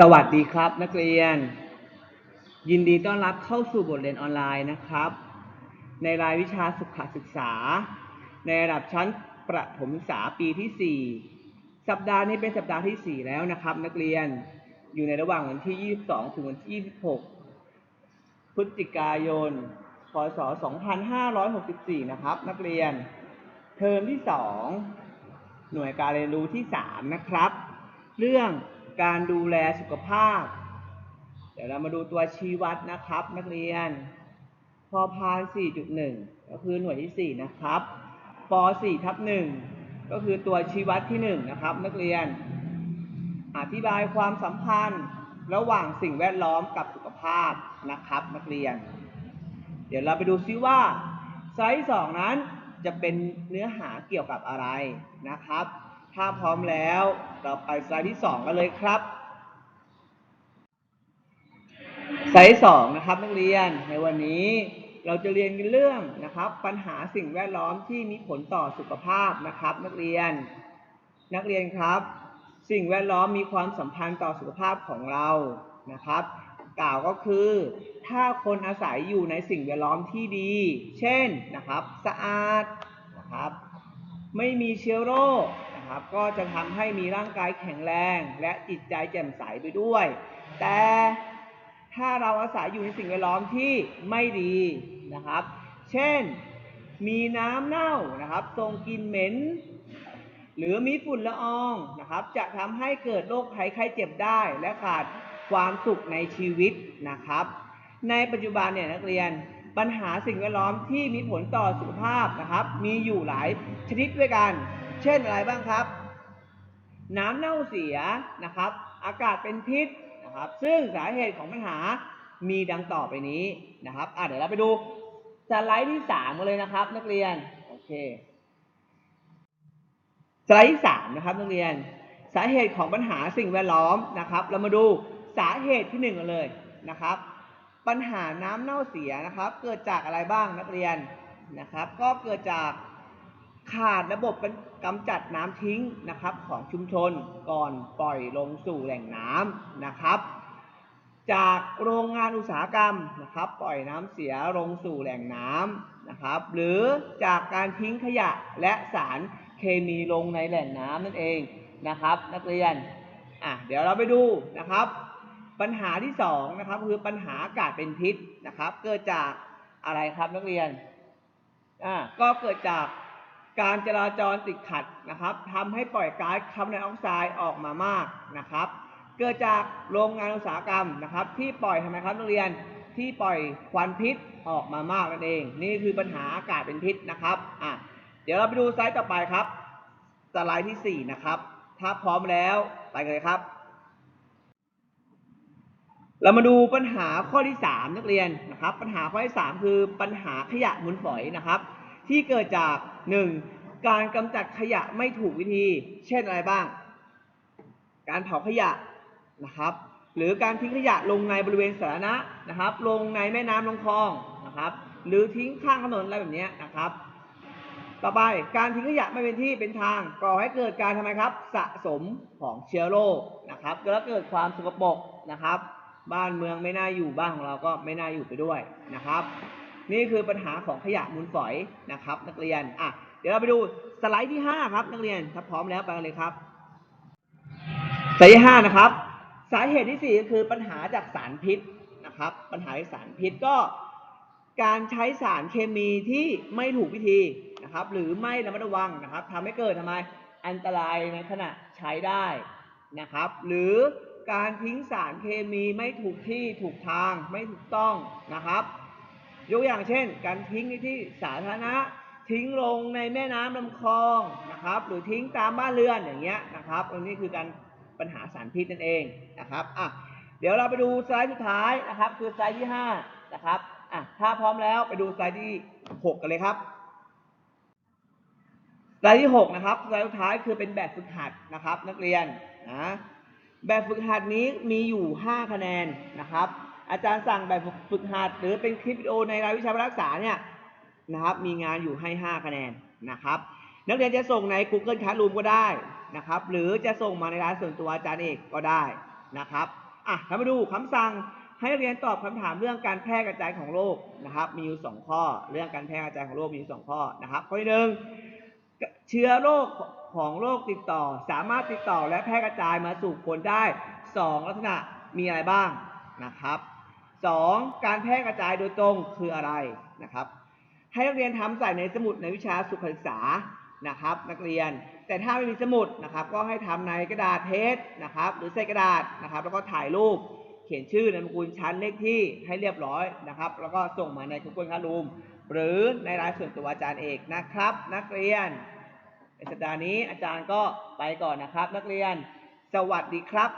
สวัสดีครับนักเรียน ยินดีต้อนรับเข้าสู่บทเรียนออนไลน์นะครับ ในรายวิชาสุขศึกษา ในระดับชั้นประถมศึกษาปีที่ 4 สัปดาห์นี้เป็นสัปดาห์ทีสี่4 แล้วนะครับ นักเรียนอยู่ในระหว่างวันที่ 22 ถึงวันที่ 26 พฤศจิกายน พศ 2564 นะครับ นักเรียน เทอมที่ 2 หน่วยการเรียนรู้ที่ 3 นะครับ เรื่อง การดูแลสุขภาพ เดี๋ยวเรามาดูตัวชี้วัดนะครับ นักเรียน พอพาน 4.1 ก็คือหน่วยที่ 4 นะครับป 4 ทับ1ก็คือตัวชี้วัดที่ 1 นะครับ นักเรียน อธิบายความสัมพันธ์ระหว่างสิ่งแวดล้อมกับสุขภาพนะครับ นักเรียน เดี๋ยวเราไปดูซิว่าไซส์2นั้นจะเป็นเนื้อหาเกี่ยวกับอะไรนะครับ ถ้าพร้อมแล้ว เราไปไซส์ที่ 2 กันเลยครับไซส์สองนะครับนักเรียนในวันนี้เราจะเรียนกันเรื่องนะครับ ปัญหาสิ่งแวดล้อมที่มีผลต่อสุขภาพนะครับ นักเรียน นักเรียนครับ สิ่งแวดล้อมมีความสัมพันธ์ต่อสุขภาพของเรานะครับ กล่าวก็คือ ถ้าคนอาศัยอยู่ในสิ่งแวดล้อมที่ดี เช่นนะครับ สะอาดนะครับ ไม่มีเชื้อโรค นะครับ ก็จะทำให้มีร่างกายแข็งแรงและจิตใจแจ่มใสไปด้วย แต่ถ้าเราอาศัยอยู่ในสิ่งแวดล้อมที่ไม่ดีนะครับ เช่น มีน้ำเน่านะครับทรงกลิ่นเหม็น หรือมีฝุ่นละอองนะครับ จะทำให้เกิดโรคภัยไข้เจ็บได้และขาดความสุขในชีวิตนะครับ ในปัจจุบันเนี่ยนักเรียนปัญหาสิ่งแวดล้อมที่มีผลต่อสุขภาพนะครับ มีอยู่หลายชนิดด้วยกัน เช่นอะไรบ้างครับ น้ำเน่าเสียนะครับ อากาศเป็นพิษนะครับ ซึ่งสาเหตุของปัญหามีดังต่อไปนี้นะครับอะเดี๋ยวเราไปดูสไลด์ที่สามกันเลยนะครับ นักเรียนโอเคสไลด์ที่สามนะครับนักเรียน สาเหตุของปัญหาสิ่งแวดล้อมนะครับ เรามาดูสาเหตุที่หนึ่งกันเลยนะครับ ปัญหาน้ำเน่าเสียนะครับ เกิดจากอะไรบ้างนักเรียนนะครับ ก็เกิดจาก ขาดระบบกำจัดน้ำทิ้งนะครับของชุมชนก่อนปล่อยลงสู่แหล่งน้ำนะครับ จากโรงงานอุตสาหกรรมนะครับ ปล่อยน้ำเสียลงสู่แหล่งน้ำนะครับ หรือจากการทิ้งขยะและสารเคมีลงในแหล่งน้ำนั่นเองนะครับ นักเรียนอะเดี๋ยวเราไปดูนะครับ ปัญหาที่สองนะครับคือปัญหาอากาศเป็นพิษนะครับ เกิดจากอะไรครับนักเรียนอ่าก็เกิดจาก การจราจรติดขัดนะครับทำให้ปล่อยก๊าซคาร์บอนไดออกไซด์ออกมามากนะครับ เกิดจากโรงงานอุตสาหกรรมนะครับ ที่ปล่อยทำไมครับนักเรียนที่ปล่อยควันพิษออกมามากนั่นเอง นี่คือปัญหาอากาศเป็นพิษนะครับอะเดี๋ยวเราไปดูไซต์ต่อไปครับสไลด์ที่สี่นะครับ ถ้าพร้อมแล้วไปกันเลยครับ เรามาดูปัญหาข้อที่ 3 นักเรียนนะครับ ปัญหาข้อที่ 3 คือปัญหาขยะมูลฝอยนะครับ ที่เกิดจาก 1. การกำจัดขยะไม่ถูกวิธี เช่นอะไรบ้าง การเผาขยะนะครับ หรือการทิ้งขยะลงในบริเวณสาธารณะนะครับ ลงในแม่น้ำลงคลองนะครับ หรือทิ้งข้างถนนอะไรแบบนี้นะครับ ต่อไปการทิ้งขยะไม่เป็นที่เป็นทางก่อให้เกิดการทำไมครับ สะสมของเชื้อโรคนะครับแล้วเกิดความสกปรกนะครับ บ้านเมืองไม่น่าอยู่บ้านของเราก็ไม่น่าอยู่ไปด้วยนะครับ นี่คือปัญหาของขยะมูลฝอยนะครับ นักเรียนอะเดี๋ยวเราไปดูสไลด์ที่ 5 ครับนักเรียนถ้าพร้อมแล้วไปกันเลยครับสไลด์ที่ห้านะครับ สาเหตุที่สี่ก็คือปัญหาจากสารพิษนะครับ ปัญหาจากสารพิษก็ การใช้สารเคมีที่ไม่ถูกวิธีนะครับ หรือไม่ระมัดระวังนะครับทำให้เกิดทำไมอันตรายในขณะใช้ได้นะครับ หรือการทิ้งสารเคมีไม่ถูกที่ถูกทางไม่ถูกต้องนะครับ ยกอย่างเช่น การทิ้งในที่สาธารณะทิ้งลงในแม่น้ำลำคลองนะครับ หรือทิ้งตามบ้านเรือนอย่างเงี้ยนะครับตรงนี้คือการปัญหาสารพิษนั่นเองนะครับอะเดี๋ยวเราไปดูสไลด์สุดท้ายนะครับ คือสไลด์ที่ห้านะครับอะถ้าพร้อมแล้วไปดูสไลด์ที่หกกันเลยครับสไลด์ที่หกนะครับสไลด์สุดท้ายคือเป็นแบบฝึกหัดนะครับ นักเรียนนะแบบฝึกหัดนี้มีอยู่ 5 คะแนนนะครับ อาจารย์สั่งแบบฝึกหัดหรือเป็นคลิปวิดีโอในรายวิชาการรักษาเนี่ยนะครับมีงานอยู่ให้ 5 คะแนนนะครับ นักเรียนจะส่งใน Google Classroom ก็ได้นะครับ หรือจะส่งมาในร้านส่วนตัวอาจารย์เอกก็ได้นะครับอะเรามาดูคำสั่งให้นักเรียนตอบคำถามเรื่องการแพร่กระจายของโรคนะครับ มีอยู่สองข้อ เรื่องการแพร่กระจายของโรคมีอยู่สองข้อนะครับ ข้อที่หนึ่งเชื้อโรคของโรคติดต่อ สามารถติดต่อและแพร่กระจายมาสู่คนได้สองลักษณะมีอะไรบ้างนะครับ สองการแพร่กระจายโดยตรงคืออะไรนะครับ ให้นักเรียนทำใส่ในสมุดในวิชาสุขศึกษานะครับ นักเรียนแต่ถ้าไม่มีสมุดนะครับ ก็ให้ทำในกระดาษเทสนะครับ หรือใส่กระดาษนะครับ แล้วก็ถ่ายรูปเขียนชื่อนามสกุลชั้นเลขที่ให้เรียบร้อยนะครับ แล้วก็ส่งมาใน Google Classroom หรือในรายส่วนตัวอาจารย์เอกนะครับ นักเรียนในสัปดาห์นี้อาจารย์ก็ไปก่อนนะครับ นักเรียน สวัสดีครับ